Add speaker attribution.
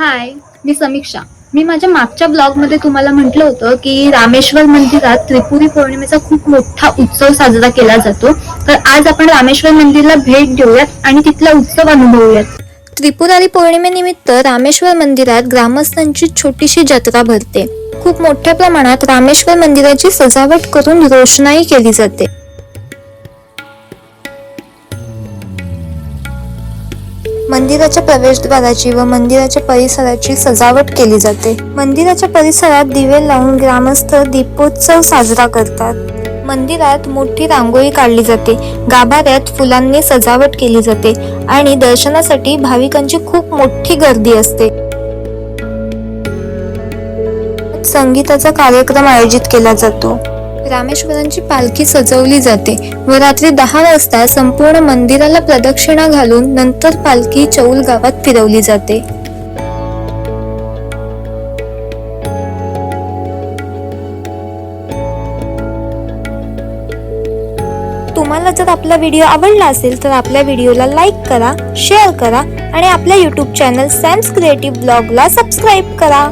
Speaker 1: हाय मी समीक्षा. मी माझ्या मागच्या ब्लॉगमध्ये तुम्हाला म्हटलं होतं की रामेश्वर मंदिरात त्रिपुरी पौर्णिमेचा खूप मोठा उत्सव साजरा केला जातो. तर आज आपण रामेश्वर मंदिरला भेट देऊयात आणि तिथला उत्सव अनुभवूयात. त्रिपुरारी पौर्णिमेनिमित्त रामेश्वर मंदिरात ग्रामस्थांची छोटीशी जत्रा भरते. खूप मोठ्या प्रमाणात रामेश्वर मंदिराची सजावट करून रोषणाई केली जाते. मंदिराच्या प्रवेशद्वाराची व मंदिराच्या परिसराची सजावट केली जाते. मंदिराच्या परिसरात दिवे लावून ग्रामस्थ दीपोत्सव साजरा करतात. मंदिरात मोठी रांगोळी काढली जाते. गाभाऱ्यात फुलांनी सजावट केली जाते आणि दर्शनासाठी भाविकांची खूप मोठी गर्दी असते. संगीताचा कार्यक्रम आयोजित केला जातो. रामेश्वरांची पालखी सजवली जाते व रात्री दहा वाजता संपूर्ण मंदिराला प्रदक्षिणा घालून नंतर पालखी चौल गावात फिरवली जाते. तुम्हाला जर आपला व्हिडिओ आवडला असेल तर आपल्या व्हिडिओला लाईक करा शेअर करा आणि आपल्या यूट्यूब चॅनल सॅम्स क्रिएटिव्ह ब्लॉगला सबस्क्राईब करा.